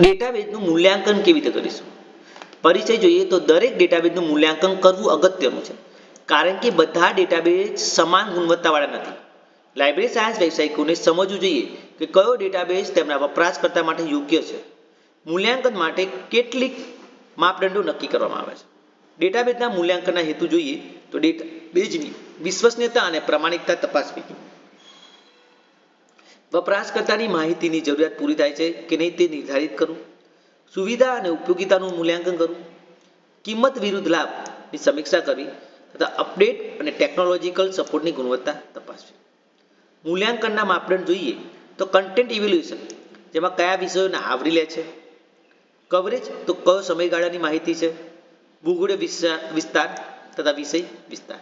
ડેટાબેઝનું મૂલ્યાંકન કેવી રીતે કરીશું? પરિચય જોઈએ તો દરેક ડેટાબેઝનું મૂલ્યાંકન કરવું અગત્યનું છે. કારણ કે બધા ડેટાબેઝ સમાન ગુણવત્તાવાળા નથી. લાઇબ્રેરી સાયન્સ વ્યવસાયિકોને સમજવું જોઈએ કે કયો ડેટાબેઝ તેમના વપરાશકર્તા માટે યોગ્ય છે. મૂલ્યાંકન માટે કેટલીક માપદંડો નક્કી કરવામાં આવે છે. ડેટાબેઝના મૂલ્યાંકનના હેતુ જોઈએ તો ડેટાબેઝની વિશ્વસનીયતા અને પ્રમાણિકતા તપાસવી. વપરાશકર્તાની માહિતીની જરૂરિયાત પૂરી થાય છે કે નહીં તે નિર્ધારિત કરવું સુવિધા અને ઉપયોગિતાનું મૂલ્યાંકન કરવું કિંમત વિરુદ્ધ લાભની સમીક્ષા કરવી તથા અપડેટ અને ટેકનોલોજીકલ સપોર્ટની ગુણવત્તા તપાસવી. મૂલ્યાંકનના માપદંડ જોઈએ તો કન્ટેન્ટ ઇવેલ્યુએશન, જેમાં કયા વિષયોને આવરી લે છે? કવરેજ તો કયો સમયગાળાની માહિતી છે, ભૂગોળ વિસ્તા- વિસ્તાર તથા વિષય વિસ્તાર.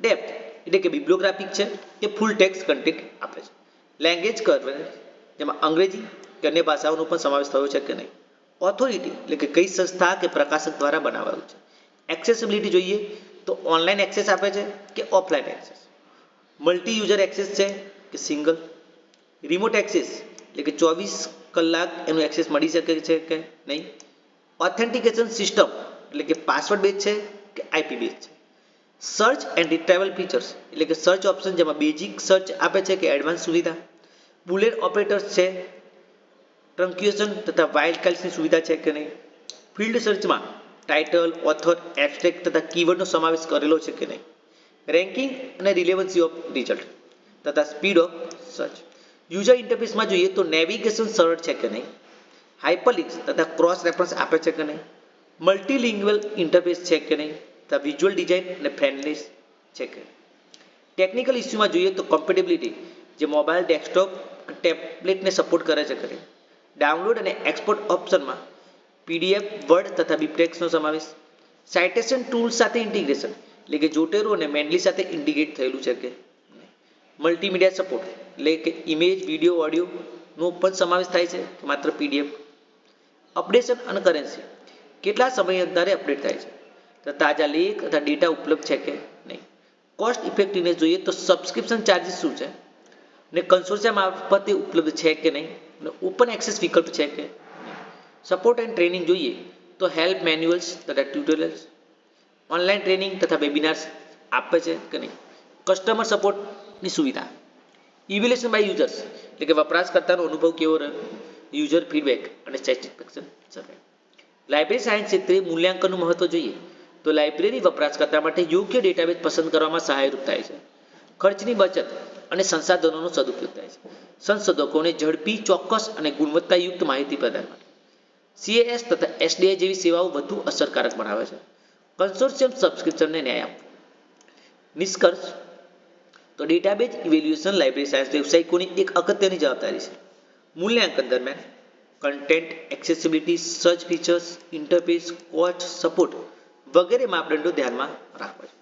ડેપ્થ એટલે કે બિબ્લોગ્રાફિક છે કે ફૂલ ટેક્સ કન્ટેન્ટ આપે છે. લેંગ્વેજ કર્વ જેમાં અંગ્રેજી કે અન્ય ભાષાઓનો પણ સમાવેશ થયો છે કે નહીં? ઓથોરિટી એટલે કે કઈ સંસ્થા કે પ્રકાશક દ્વારા બનાવાયું છે. એક્સેસિબિલિટી જોઈએ તો ઓનલાઈન એક્સેસ આપે છે કે offline access multi user access છે કે સિંગલ રિમોટ એક્સેસ એટલે કે ચોવીસ કલાક એનું એક્સેસ મળી શકે છે કે નહીં? ઓથેન્ટિકેશન સિસ્ટમ એટલે કે પાસવર્ડ બેઝ છે કે આઈપી બેઝ છે? સર્ચ એન્ડ રિટ્રાઇવલ ફીચર્સ એટલે કે સર્ચ ઓપ્શન જેમાં બેઝિક સર્ચ આપે છે કે એડવાન્સ સુવિધા? બુલેટ ઓપરેટર્સ છે. ટ્રંક્યુએશન તથા વાઇલ્ડ કાર્ડ્સની સુવિધા છે કે નહીં? ફિલ્ડ સર્ચમાં ટાઇટલ, ઓથર, એબ્સ્ટ્રેક્ટ તથા કીવર્ડનો સમાવેશ કરેલો છે કે નહીં? રેન્કિંગ અને રિલેવન્સી ઓફ રિઝલ્ટ તથા સ્પીડ ઓફ સર્ચ. યુઝર ઇન્ટરફેસમાં જોઈએ તો નેવિગેશન સરળ છે કે નહીં? હાઇપરલિંક્સ તથા ક્રોસ રેફરન્સ આપે છે કે નહીં? મલ્ટીલિંગ્વલ ઇન્ટરફેસ છે કે નહીં? તથા વિઝ્યુઅલ ડિઝાઇન અને ફ્રેન્ડલી છે કે ટેકનિકલ ઇસ્યુમાં જોઈએ તો કોમ્પેટેબિલિટી જે મોબાઈલ ડેસ્કટોપ ટેબ્લેટને સપોર્ટ કરે છે કરી ડાઉનલોડ અને એક્સપોર્ટ ઓપ્શનમાં પીડીએફ વર્ડ તથા બિબટેક્સનો સમાવેશ. સાઇટેશન ટૂલ સાથે ઇન્ટિગ્રેશન એટલે કે જોટેરો અને મેન્ડલી સાથે ઇન્ટિગ્રેટ થયેલું છે કે મલ્ટીમીડિયા સપોર્ટ એટલે કે ઇમેજ વીડિયો ઓડિયોનો પણ સમાવેશ થાય છે કે માત્ર પીડીએફ અપડેશન અને કરન્સી કેટલા સમય અંતરે અપડેટ થાય છે? તો તાજા લેખ તથા ડેટા ઉપલબ્ધ છે કે નહીં? કોસ્ટ ઇફેક્ટિવનેસ જોઈએ તો સબસ્ક્રિપ્શન ચાર્જિસ શું છે? ને કન્સોર્શિયમ મારફતે ઉપલબ્ધ છે કે નહીં? અને ઓપન એક્સેસ વિકલ્પ છે કે સપોર્ટ એન્ડ ટ્રેનિંગ જોઈએ તો હેલ્પ મેન્યુઅલ્સ તથા ટ્યુટોરિયલ્સ ઓનલાઈન ટ્રેનિંગ તથા વેબિનાર્સ આપે છે કે નહીં? કસ્ટમર સપોર્ટની સુવિધા. ઇવેલ્યુએશન બાય યુઝર્સ એટલે કે વપરાશકર્તાનો અનુભવ કેવો રહ્યો? યુઝર ફીડબેક અને સેટિસ્ફેક્શન સર્વે લાઇબ્રેરી સાયન્સ ક્ષેત્રે મૂલ્યાંકનનું મહત્વ જોઈએ તો લાઇબ્રેરી વપરાશકર્તા માટે યોગ્ય ડેટાબેઝ પસંદ કરવામાં સહાયરૂપ થાય છે. ખર્ચની બચત અને સંસાધનોનો સદુપયોગ થાય છે. સંશોધકોને ઝડપી, ચોક્કસ અને ગુણવત્તાયુક્ત માહિતી પ્રદાન માટે સીએએસ તથા એસડીઆઈ જેવી સેવાઓ વધુ અસરકારક બનાવે છે. કન્સોર્શિયમ સબસ્ક્રિપ્શનને ન્યાય આપવો. નિષ્કર્ષ, તો ડેટાબેઝ ઇવેલ્યુએશન લાઇબ્રેરી સાયન્સ વ્યવસાયિકોની એક અગત્યની જવાબદારી છે. મૂલ્યાંકન દરમિયાન content, accessibility, search features, interface, coach, support વગેરે માપદંડો ધ્યાનમાં રાખવા છે